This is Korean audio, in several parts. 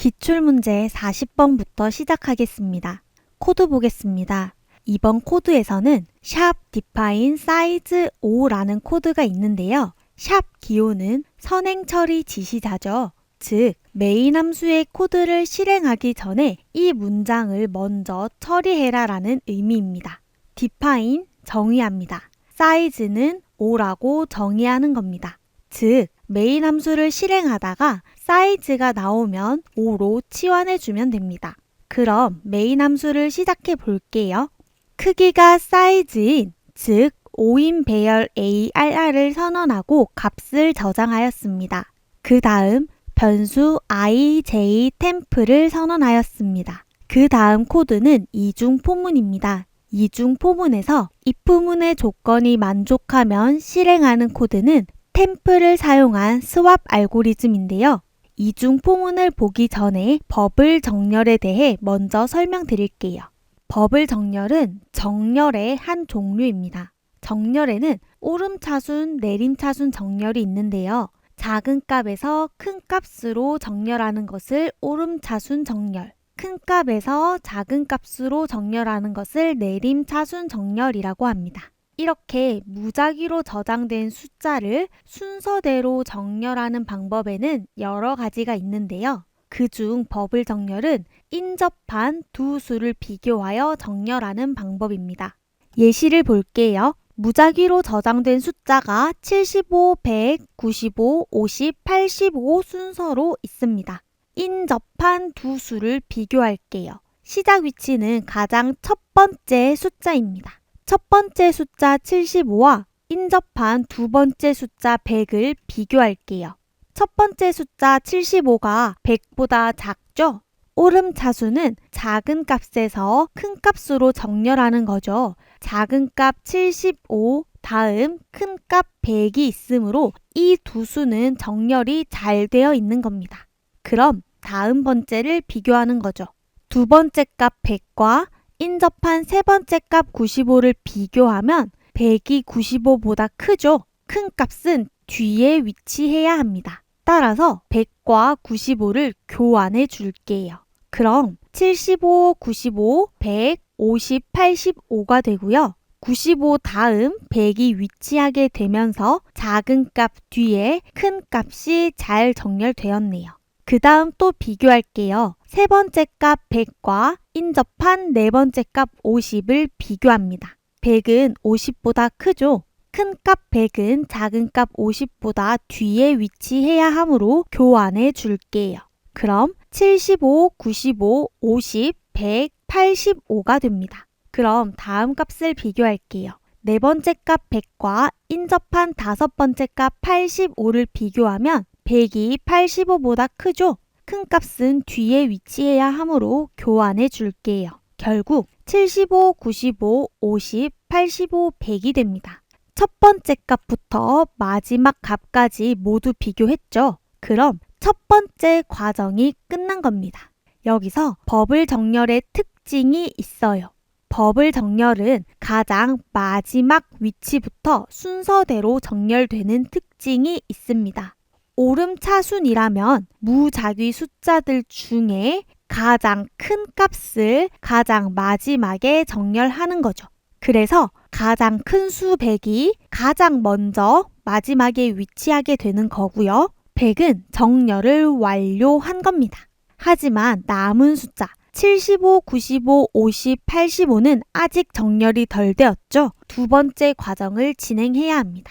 기출문제 40번부터 시작하겠습니다. 코드 보겠습니다. 이번 코드에서는 샵 define size 5라는 코드가 있는데요. 샵 기호는 선행 처리 지시자죠. 즉, 메인 함수의 코드를 실행하기 전에 이 문장을 먼저 처리해라 라는 의미입니다. define 정의합니다. size는 5라고 정의하는 겁니다. 즉, 메인 함수를 실행하다가 사이즈가 나오면 5로 치환해 주면 됩니다. 그럼 메인 함수를 시작해 볼게요. 크기가 사이즈인 즉 5인 배열 ARR을 선언하고 값을 저장하였습니다. 그 다음 변수 ij 템프를 선언하였습니다. 그 다음 코드는 이중 포문입니다. 이중 포문에서 if문의 조건이 만족하면 실행하는 코드는 템플을 사용한 스왑 알고리즘인데요. 이중 포문을 보기 전에 버블 정렬에 대해 먼저 설명드릴게요. 버블 정렬은 정렬의 한 종류입니다. 정렬에는 오름차순, 내림차순 정렬이 있는데요. 작은 값에서 큰 값으로 정렬하는 것을 오름차순 정렬, 큰 값에서 작은 값으로 정렬하는 것을 내림차순 정렬이라고 합니다. 이렇게 무작위로 저장된 숫자를 순서대로 정렬하는 방법에는 여러 가지가 있는데요. 그중 버블 정렬은 인접한 두 수를 비교하여 정렬하는 방법입니다. 예시를 볼게요. 무작위로 저장된 숫자가 75, 100, 95, 50, 85 순서로 있습니다. 인접한 두 수를 비교할게요. 시작 위치는 가장 첫 번째 숫자입니다. 첫 번째 숫자 75와 인접한 두 번째 숫자 100을 비교할게요. 첫 번째 숫자 75가 100보다 작죠? 오름 차수는 작은 값에서 큰 값으로 정렬하는 거죠. 작은 값 75, 다음 큰 값 100이 있으므로 이 두 수는 정렬이 잘 되어 있는 겁니다. 그럼 다음 번째를 비교하는 거죠. 두 번째 값 100과 인접한 세 번째 값 95를 비교하면 100이 95보다 크죠? 큰 값은 뒤에 위치해야 합니다. 따라서 100과 95를 교환해 줄게요. 그럼 75, 95, 100, 50, 85가 되고요. 95 다음 100이 위치하게 되면서 작은 값 뒤에 큰 값이 잘 정렬되었네요. 그 다음 또 비교할게요. 세 번째 값 100과 인접한 네 번째 값 50을 비교합니다. 100은 50보다 크죠? 큰 값 100은 작은 값 50보다 뒤에 위치해야 하므로 교환해 줄게요. 그럼 75, 95, 50, 100, 85가 됩니다. 그럼 다음 값을 비교할게요. 네 번째 값 100과 인접한 다섯 번째 값 85를 비교하면 100이 85보다 크죠? 큰 값은 뒤에 위치해야 하므로 교환해 줄게요. 결국 75, 95, 50, 85, 100이 됩니다. 첫 번째 값부터 마지막 값까지 모두 비교했죠? 그럼 첫 번째 과정이 끝난 겁니다. 여기서 버블 정렬의 특징이 있어요. 버블 정렬은 가장 마지막 위치부터 순서대로 정렬되는 특징이 있습니다. 오름차순이라면 무작위 숫자들 중에 가장 큰 값을 가장 마지막에 정렬하는 거죠. 그래서 가장 큰 수 100이 가장 먼저 마지막에 위치하게 되는 거고요. 100은 정렬을 완료한 겁니다. 하지만 남은 숫자 75, 95, 50, 85는 아직 정렬이 덜 되었죠. 두 번째 과정을 진행해야 합니다.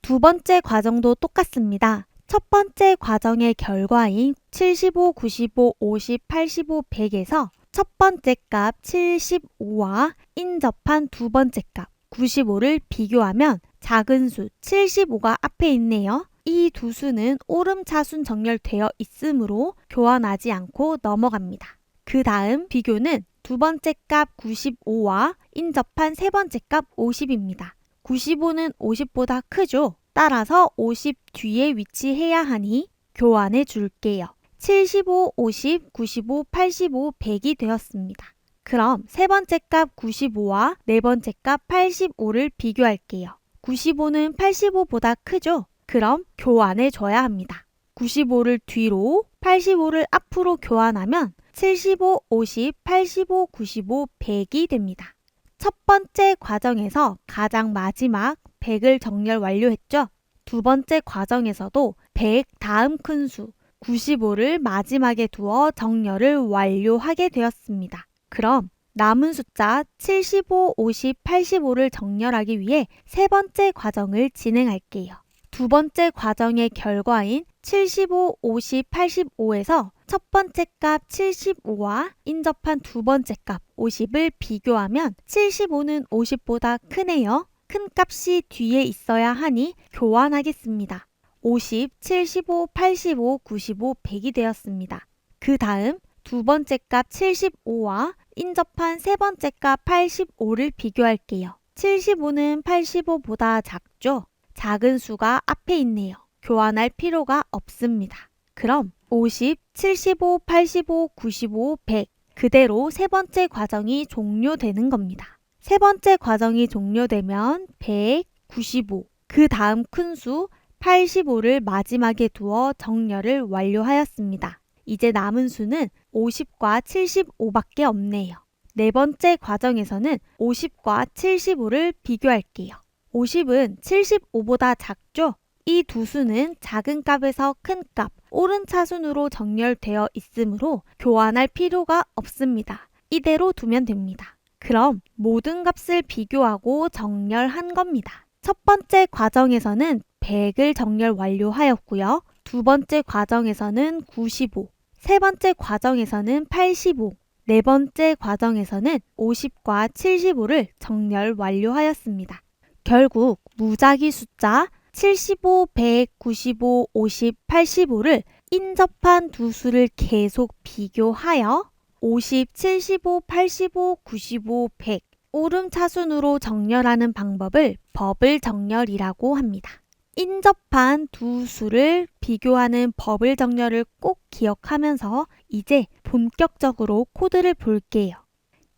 두 번째 과정도 똑같습니다. 첫 번째 과정의 결과인 75, 95, 50, 85, 100에서 첫 번째 값 75와 인접한 두 번째 값 95를 비교하면 작은 수 75가 앞에 있네요. 이 두 수는 오름차순 정렬되어 있으므로 교환하지 않고 넘어갑니다. 그 다음 비교는 두 번째 값 95와 인접한 세 번째 값 50입니다. 95는 50보다 크죠? 따라서 50 뒤에 위치해야 하니 교환해 줄게요. 75, 50, 95, 85, 100이 되었습니다. 그럼 세 번째 값 95와 네 번째 값 85를 비교할게요. 95는 85보다 크죠? 그럼 교환해 줘야 합니다. 95를 뒤로, 85를 앞으로 교환하면 75, 50, 85, 95, 100이 됩니다. 첫 번째 과정에서 가장 마지막 100을 정렬 완료했죠. 두 번째 과정에서도 100 다음 큰 수 95를 마지막에 두어 정렬을 완료하게 되었습니다. 그럼 남은 숫자 75, 50, 85를 정렬하기 위해 세 번째 과정을 진행할게요. 두 번째 과정의 결과인 75, 50, 85에서 첫 번째 값 75와 인접한 두 번째 값 50을 비교하면 75는 50보다 크네요. 큰 값이 뒤에 있어야 하니 교환하겠습니다. 50, 75, 85, 95, 100이 되었습니다. 그 다음 두 번째 값 75와 인접한 세 번째 값 85를 비교할게요. 75는 85보다 작죠? 작은 수가 앞에 있네요. 교환할 필요가 없습니다. 그럼 50, 75, 85, 95, 100 그대로 세 번째 과정이 종료되는 겁니다. 세 번째 과정이 종료되면 100, 95, 그 다음 큰 수 85를 마지막에 두어 정렬을 완료하였습니다. 이제 남은 수는 50과 75밖에 없네요. 네 번째 과정에서는 50과 75를 비교할게요. 50은 75보다 작죠? 이 두 수는 작은 값에서 큰 값, 오른 차순으로 정렬되어 있으므로 교환할 필요가 없습니다. 이대로 두면 됩니다. 그럼 모든 값을 비교하고 정렬한 겁니다. 첫 번째 과정에서는 100을 정렬 완료하였고요. 두 번째 과정에서는 95, 세 번째 과정에서는 85, 네 번째 과정에서는 50과 75를 정렬 완료하였습니다. 결국 무작위 숫자 75, 100, 95, 50, 85를 인접한 두 수를 계속 비교하여 50, 75, 85, 95, 100 오름 차순으로 정렬하는 방법을 버블 정렬이라고 합니다. 인접한 두 수를 비교하는 버블 정렬을 꼭 기억하면서 이제 본격적으로 코드를 볼게요.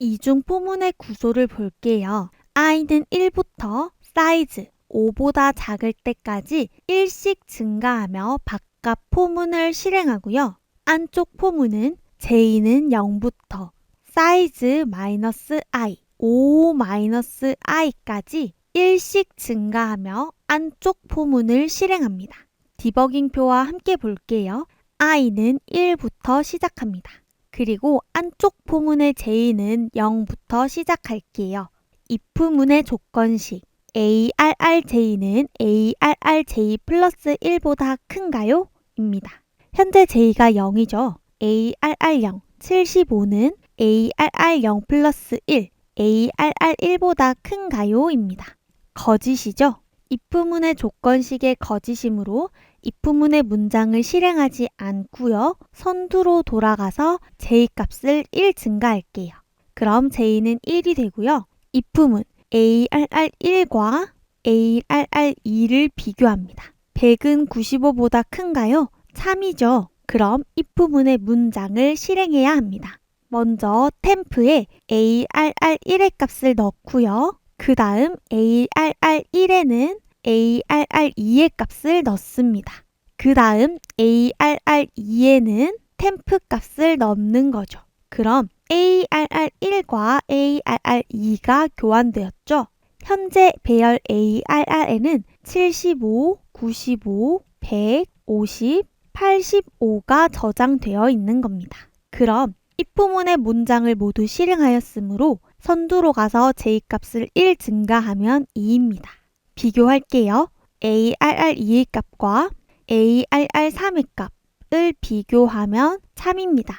이중 포문의 구조를 볼게요. i는 1부터 사이즈 5보다 작을 때까지 1씩 증가하며 바깥 포문을 실행하고요. 안쪽 포문은 j는 0부터 사이즈 마이너스 i, 5 마이너스 i까지 1씩 증가하며 안쪽 포문을 실행합니다. 디버깅표와 함께 볼게요. i는 1부터 시작합니다. 그리고 안쪽 포문의 j는 0부터 시작할게요. if문의 조건식 arrj는 arrj 플러스 1보다 큰가요? 입니다. 현재 j가 0이죠. Arr0, 75는 arr0 플러스 1, arr1보다 큰가요? 입니다. 거짓이죠. if문의 조건식의 거짓이므로 if문의 문장을 실행하지 않고요. 선두로 돌아가서 j 값을 1 증가할게요. 그럼 j는 1이 되고요. if문 arr1과 arr2를 비교합니다. 100은 95보다 큰가요? 3이죠. 그럼 if문의 문장을 실행해야 합니다. 먼저 템프에 arr1의 값을 넣고요. 그 다음 arr1에는 arr2의 값을 넣습니다. 그 다음 arr2에는 템프 값을 넣는 거죠. 그럼 arr1과 arr2가 교환되었죠. 현재 배열 arr에는 75, 95, 100, 50, 85가 저장되어 있는 겁니다. 그럼 입부문의 문장을 모두 실행하였으므로 선두로 가서 j-값을 1 증가하면 2입니다. 비교할게요. arr2의 값과 arr3의 값을 비교하면 3입니다.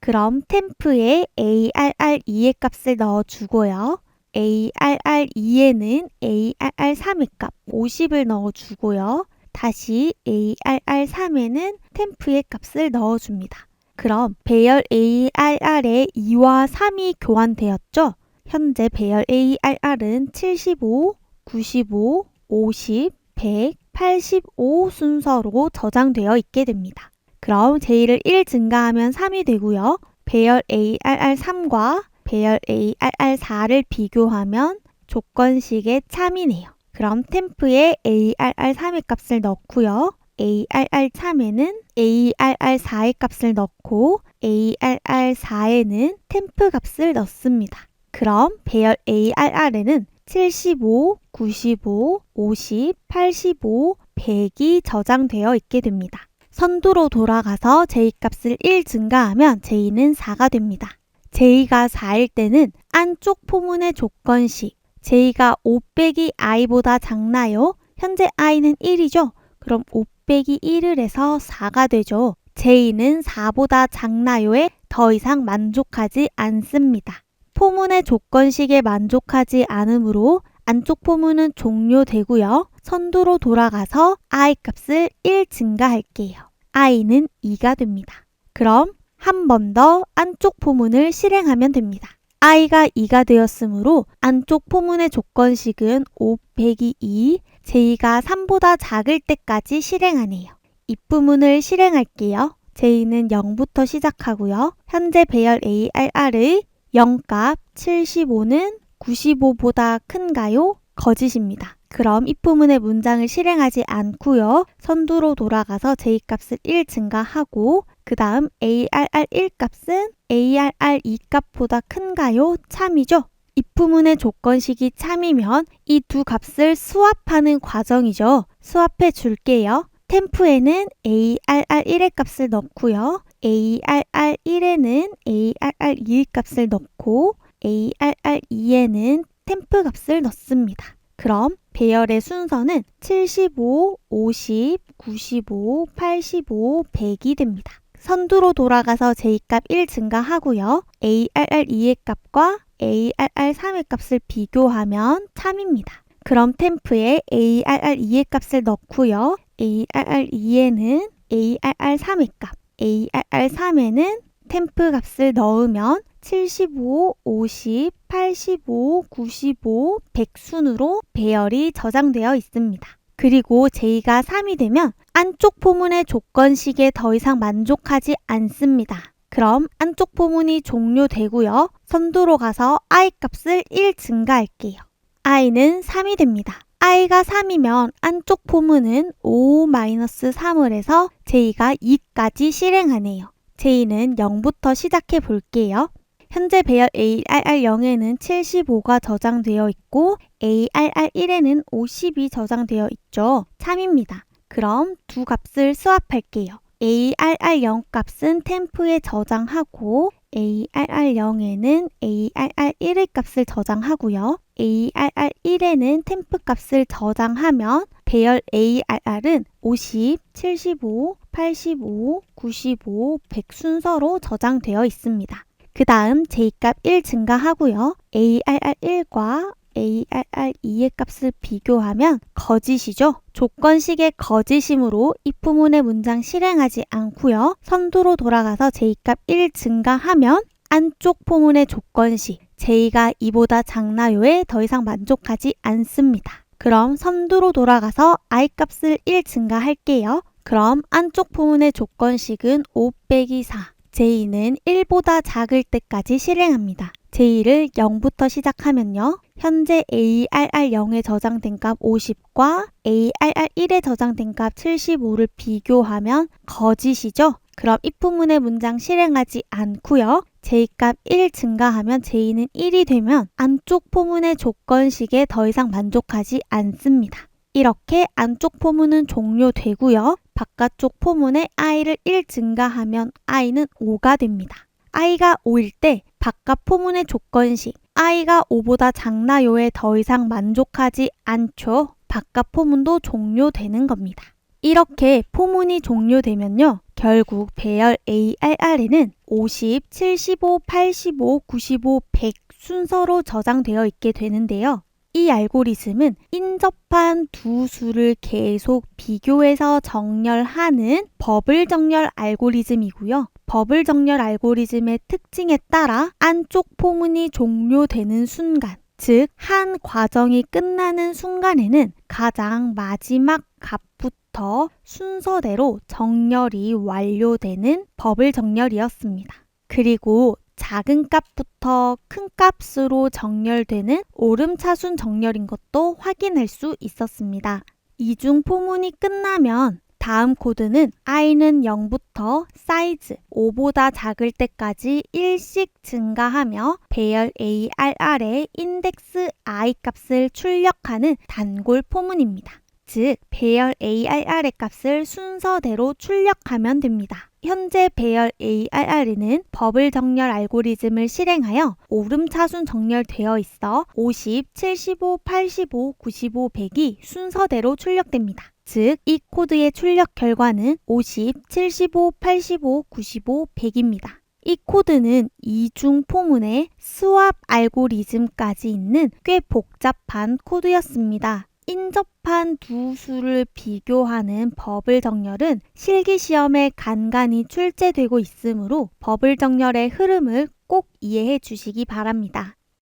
그럼 템프에 arr2의 값을 넣어주고요. arr2에는 arr3의 값 50을 넣어주고요. 다시 arr3에는 템프의 값을 넣어줍니다. 그럼 배열 ARR에 2와 3이 교환되었죠? 현재 배열 ARR은 75, 95, 50, 100, 85 순서로 저장되어 있게 됩니다. 그럼 J를 1 증가하면 3이 되고요. 배열 ARR3과 배열 ARR4를 비교하면 조건식의 참이네요. 그럼 템프에 ARR3의 값을 넣고요. ARR 3에는 ARR 4의 값을 넣고 ARR 4에는 템프 값을 넣습니다. 그럼 배열 ARR에는 75, 95, 50, 85, 100이 저장되어 있게 됩니다. 선두로 돌아가서 J값을 1 증가하면 J는 4가 됩니다. J가 4일 때는 안쪽 포문의 조건식 J가 5 빼기 i보다 작나요? 현재 i는 1이죠? 그럼 5 빼기 1을 해서 4가 되죠. J는 4보다 작나요에 더 이상 만족하지 않습니다. 포문의 조건식에 만족하지 않으므로 안쪽 포문은 종료되고요. 선두로 돌아가서 i 값을 1 증가할게요. i는 2가 됩니다. 그럼 한 번 더 안쪽 포문을 실행하면 됩니다. I가 2가 되었으므로 안쪽 포문의 조건식은 5 빼기 2, j가 3보다 작을 때까지 실행하네요. 입부문을 실행할게요. j는 0부터 시작하고요. 현재 배열 ARR의 0값 75는 95보다 큰가요? 거짓입니다. 그럼 입부문의 문장을 실행하지 않고요. 선두로 돌아가서 j값을 1 증가하고 그 다음 ARR 1 값은 ARR 2 값보다 큰가요? 참이죠. 입부문의 조건식이 참이면 이 두 값을 수합하는 과정이죠. 수합해 줄게요. 템프에는 ARR 1의 값을 넣고요. ARR 1에는 ARR 2의 값을 넣고 ARR 2에는 템프 값을 넣습니다. 그럼 배열의 순서는 75, 50, 95, 85, 100이 됩니다. 선두로 돌아가서 J값 1 증가하고요. ARR 2의 값과 ARR 3의 값을 비교하면 참입니다. 그럼 템프에 ARR 2의 값을 넣고요. ARR 2에는 ARR 3의 값, ARR 3에는 템프 값을 넣으면 75, 50, 85, 95, 100 순으로 배열이 저장되어 있습니다. 그리고 J가 3이 되면 안쪽 포문의 조건식에 더 이상 만족하지 않습니다. 그럼 안쪽 포문이 종료되고요. 선두로 가서 i 값을 1 증가할게요. i는 3이 됩니다. i가 3이면 안쪽 포문은 5-3을 해서 j가 2까지 실행하네요. j는 0부터 시작해 볼게요. 현재 배열 ARR0에는 75가 저장되어 있고 ARR1에는 50이 저장되어 있죠. 참입니다. 그럼 두 값을 수합할게요. ARR0 값은 템프에 저장하고 ARR0에는 ARR1의 값을 저장하고요. ARR1에는 템프 값을 저장하면 배열 ARR은 50, 75, 85, 95, 100 순서로 저장되어 있습니다. 그 다음 J값 1 증가하고요. ARR1과 ARR2의 값을 비교하면 거짓이죠. 조건식의 거짓이므로 입부문의 문장 실행하지 않고요. 선두로 돌아가서 J값 1 증가하면 안쪽 포문의 조건식 J가 2보다 작나요에 더 이상 만족하지 않습니다. 그럼 선두로 돌아가서 I 값을 1 증가할게요. 그럼 안쪽 포문의 조건식은 5 빼기 4 J는 1보다 작을 때까지 실행합니다. J를 0부터 시작하면요. 현재 ARR0에 저장된 값 50과 ARR1에 저장된 값 75를 비교하면 거짓이죠? 그럼 입부문의 문장 실행하지 않고요. J값 1 증가하면 J는 1이 되면 안쪽 포문의 조건식에 더 이상 만족하지 않습니다. 이렇게 안쪽 포문은 종료되고요. 바깥쪽 포문에 i를 1 증가하면 i는 5가 됩니다. i가 5일 때 바깥 포문의 조건식 i가 5보다 작나요에 더 이상 만족하지 않죠. 바깥 포문도 종료되는 겁니다. 이렇게 포문이 종료되면요. 결국 배열 ARR에는 50, 75, 85, 95, 100 순서로 저장되어 있게 되는데요. 이 알고리즘은 인접한 두 수를 계속 비교해서 정렬하는 버블 정렬 알고리즘이고요. 버블 정렬 알고리즘의 특징에 따라 안쪽 포문이 종료되는 순간, 즉, 한 과정이 끝나는 순간에는 가장 마지막 값부터 순서대로 정렬이 완료되는 버블 정렬이었습니다. 그리고 작은 값부터 큰 값으로 정렬되는 오름차순 정렬인 것도 확인할 수 있었습니다. 이중 포문이 끝나면 다음 코드는 i는 0부터 사이즈 5보다 작을 때까지 1씩 증가하며 배열 ARR의 인덱스 i 값을 출력하는 단골 포문입니다. 즉, 배열 ARR의 값을 순서대로 출력하면 됩니다. 현재 배열 ARR에는 버블 정렬 알고리즘을 실행하여 오름차순 정렬되어 있어 50, 75, 85, 95, 100이 순서대로 출력됩니다. 즉, 이 코드의 출력 결과는 50, 75, 85, 95, 100입니다. 이 코드는 이중 포문에 스왑 알고리즘까지 있는 꽤 복잡한 코드였습니다. 인접한 두 수를 비교하는 버블 정렬은 실기 시험에 간간히 출제되고 있으므로 버블 정렬의 흐름을 꼭 이해해 주시기 바랍니다.